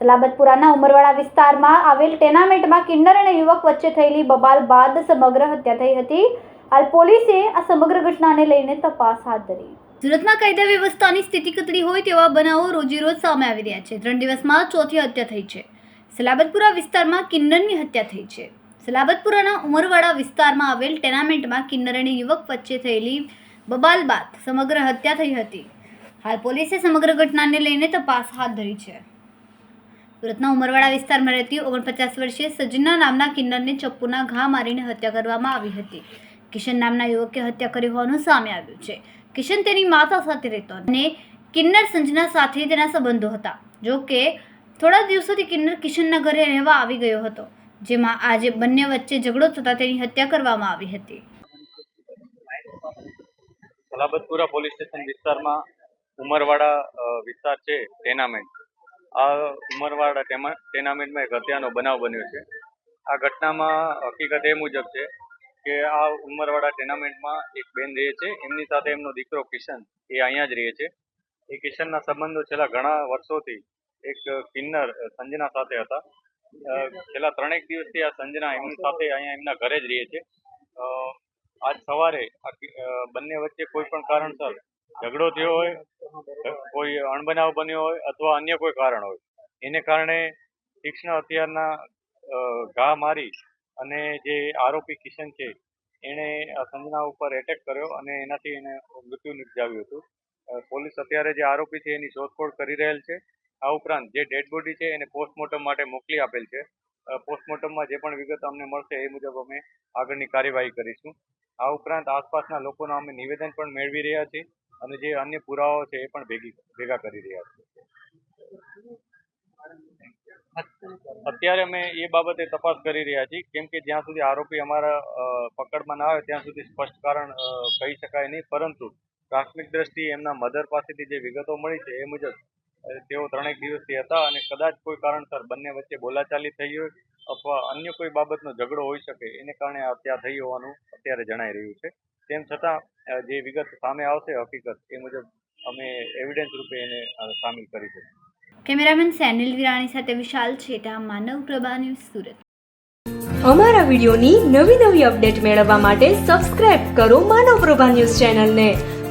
સલાબતપુરાના ઉમરવાડા વિસ્તારમાં આવેલ ટેનામેન્ટમાં કિન્નર અને યુવક વચ્ચે થયેલી બબાલ બાદ સમગ્ર હત્યા થઈ હતી. હાલ પોલીસે આ સમગ્ર ઘટનાને લઈને તપાસ હાથ ધરી. સુરતમાં કાયદા વ્યવસ્થાની સ્થિતિ કતરી હોય તેવા બનાવો રોજેરોજ સામે આવી રહ્યા છે. ત્રણ દિવસમાં ચોથી હત્યા થઈ છે. સલાબતપુરા વિસ્તારમાં કિન્નરની હત્યા થઈ છે. સલાબતપુરાના ઉમરવાડા વિસ્તારમાં આવેલ ટેનામેન્ટમાં કિન્નર અને યુવક વચ્ચે થયેલી બબાલ બાદ સમગ્ર હત્યા થઈ હતી. હાલ પોલીસે સમગ્ર ઘટનાને લઈને તપાસ હાથ ધરી છે. સુરતના ઉમરવાડા વિસ્તારમાં રહેતી ઓગણપચાસ વર્ષીય સજના નામના કિન્નરને ચપ્પુના ઘા મારીને હત્યા કરવામાં આવી હતી. કિશન નામના યુવકે હત્યા કરી હોવાનું સામે આવ્યું છે. કિશન તેની માતા સાથે રહેતો અને કિન્નર સંજના સાથે તેના સંબંધો હતા. જો કે થોડા દિવસોથી કિન્નર કિશનના ઘરે રહેવા આવી ગયો હતો. જેમાં આજે બંને વચ્ચે ઝઘડો થતાં તેની હત્યા કરવામાં આવી હતી. સલાબતપુરા પોલીસ સ્ટેશન વિસ્તારમાં ઉમરવાડા વિસ્તાર છે ટેનામેન્ટ આ ઉમરવાડા ટેનામેન્ટમાં એક હત્યાનો બનાવ બન્યો છે. આ ઘટનામાં હકીકત એ મુજબ છે કે આ ઉમરવાડા ટેનામેન્ટમાં એક બેન રહે છે. એમની સાથે એમનો દીકરો કિશન એ અહીંયા જ રહે છે. એ કિશનના સંબંધો છેલ્લા ઘણા વર્ષોથી એક કિન્નર, સંજના સાથે હતા. છેલ્લા ત્રણેક દિવસથી આ સંજના એમની સાથે અહીંયા એમના ઘરે જ રહીએ છે આજ સવારે બંને વચ્ચે કોઈ પણ કારણસર ઝઘડો થયો હોય, કોઈ અણબનાવ બન્યો હોય અથવા અન્ય કોઈ કારણ હોય, એને કારણે તીક્ષ્ણ હથિયારના ઘા મારી અને જે આરોપી કિશન છે, એણે સંજના ઉપર એટેક કર્યો અને એનાથી એને મૃત્યુ નિપજાવ્યું હતું. પોલીસ અત્યારે જે આરોપી છે એની શોધખોળ કરી રહેલ છે. આ ઉપરાંત જે ડેડ બોડી છે એને પોસ્ટમોર્ટમ માટે મોકલી આપેલ છે. પોસ્ટમોર્ટમમાં જે પણ વિગત અમને મળશે એ મુજબ અમે આગળની કાર્યવાહી કરીશું. આ ઉપરાંત આસપાસના લોકોના અમે નિવેદન પણ મેળવી રહ્યા છીએ અને જે અન્ય પુરાવાઓ છે એ પણ ભેગી, ભેગા કરી રહ્યા છીએ. અત્યારે અમે એ બાબતે તપાસ કરી રહ્યા છીએ, કેમ કે જ્યાં સુધી આરોપી અમારા પકડમાં ના આવે ત્યાં સુધી સ્પષ્ટ કારણ કહી શકાય નહીં. પરંતુ પ્રાથમિક દ્રષ્ટિએ એમના મધર પાસેથી જે વિગતો મળી છે એ મુજબ તેઓ ત્રણેક દિવસથી હતા અને કદાચ કોઈ કારણસર બંને વચ્ચે બોલાચાલી થઈ હોય અથવા અન્ય કોઈ બાબતનો ઝઘડો હોઈ શકે એને કારણે આ હત્યા થઈ હોવાનું અત્યારે જણાઈ રહ્યું છે. તેમ છતાં જે વિગત સામે આવશે હકીકત એ મુજબ અમે એવિડન્સ રૂપે એને સામેલ કરીશું કેમેરામેન સેનિલ વિરાણી સાથે વિશાલ છેટા માનવ પ્રભા ન્યૂઝ સુરત. અમારા વિડિયોની નવી નવી અપડેટ મેળવવા માટે સબસ્ક્રાઇબ કરો માનવ પ્રભા ન્યૂઝ ચેનલને.